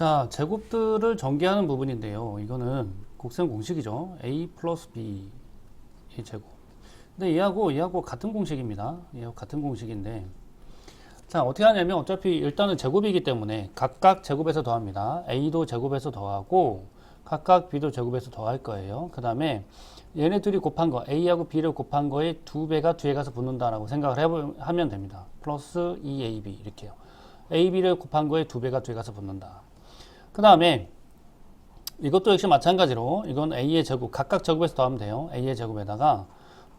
자, 제곱들을 전개하는 부분인데요. 이거는 곡선 공식이죠. a 플러스 b의 제곱. 근데 얘하고 얘하고 같은 공식입니다. 얘하고 같은 공식인데 자, 어떻게 하냐면 어차피 일단은 제곱이기 때문에 각각 제곱해서 더합니다. a도 제곱해서 더하고 각각 b도 제곱해서 더할 거예요. 그 다음에 얘네 둘이 곱한 거, a하고 b를 곱한 거에 두 배가 뒤에 가서 붙는다라고 생각을 해보, 하면 됩니다. 플러스 2ab 이렇게요. ab를 곱한 거에 두 배가 뒤에 가서 붙는다. 그 다음에 이것도 역시 마찬가지로 이건 a의 제곱 각각 제곱해서 더하면 돼요. a의 제곱에다가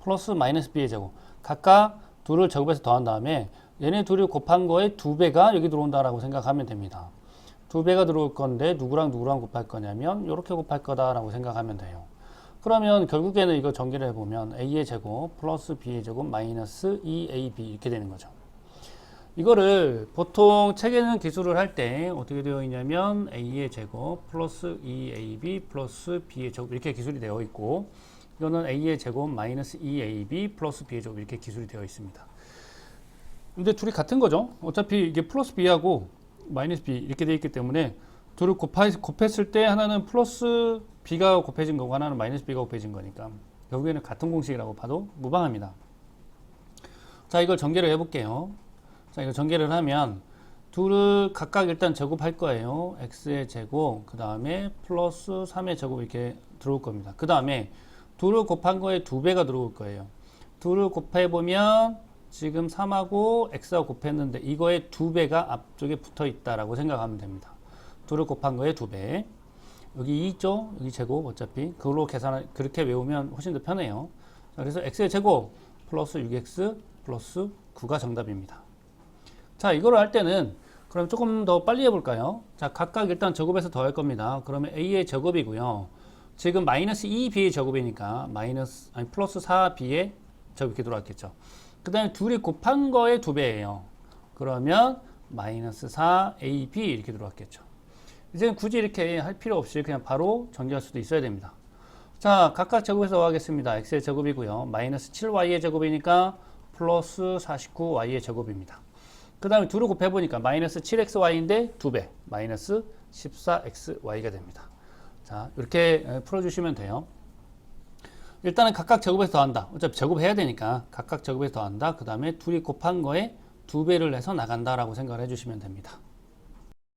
플러스 마이너스 b의 제곱 각각 둘을 제곱해서 더한 다음에 얘네 둘이 곱한 거에 두 배가 여기 들어온다라고 생각하면 됩니다. 두 배가 들어올 건데 누구랑 누구랑 곱할 거냐면 이렇게 곱할 거다라고 생각하면 돼요. 그러면 결국에는 이거 전개를 해보면 a의 제곱 플러스 b의 제곱 마이너스 2ab 이렇게 되는 거죠. 이거를 보통 책에는 기술을 할 때 어떻게 되어 있냐면 a의 제곱 플러스 2ab 플러스 b의 제곱 이렇게 기술이 되어 있고 이거는 a의 제곱 마이너스 2ab 플러스 b의 제곱 이렇게 기술이 되어 있습니다. 근데 둘이 같은 거죠. 어차피 이게 플러스 b하고 마이너스 b 이렇게 되어 있기 때문에 둘을 곱하, 곱했을 때 하나는 플러스 b가 곱해진 거고 하나는 마이너스 b가 곱해진 거니까 결국에는 같은 공식이라고 봐도 무방합니다. 자 이걸 전개를 해볼게요. 자, 이거 전개를 하면 둘을 각각 일단 제곱할 거예요. x의 제곱, 그 다음에 플러스 3의 제곱 이렇게 들어올 겁니다. 그 다음에 둘을 곱한 거에 두 배가 들어올 거예요. 둘을 곱해보면 지금 3하고 x하고 곱했는데 이거에 두 배가 앞쪽에 붙어 있다라고 생각하면 됩니다. 둘을 곱한 거에 두 배. 여기 2 있죠? 여기 제곱 어차피. 그걸로 계산, 그렇게 외우면 훨씬 더 편해요. 자, 그래서 x의 제곱 플러스 6x 플러스 9가 정답입니다. 자, 이걸 할 때는 그럼 조금 더 빨리 해볼까요? 자, 각각 일단 제곱해서 더할 겁니다. 그러면 a의 제곱이고요. 지금 마이너스 2b의 제곱이니까 마이너스 아니 플러스 4b의 제곱 이렇게 들어왔겠죠. 그 다음에 둘이 곱한 거의 두 배예요. 그러면 마이너스 4ab 이렇게 들어왔겠죠. 이제는 굳이 이렇게 할 필요 없이 그냥 바로 전개할 수도 있어야 됩니다. 자, 각각 제곱해서 하겠습니다. x의 제곱이고요. 마이너스 7y의 제곱이니까 플러스 49y의 제곱입니다. 그 다음에 둘을 곱해보니까 마이너스 7xy인데 2배 마이너스 14xy가 됩니다. 자 이렇게 풀어주시면 돼요. 일단은 각각 제곱해서 더한다. 어차피 제곱해야 되니까 각각 제곱해서 더한다. 그 다음에 둘이 곱한 거에 두 배를 해서 나간다라고 생각을 해주시면 됩니다.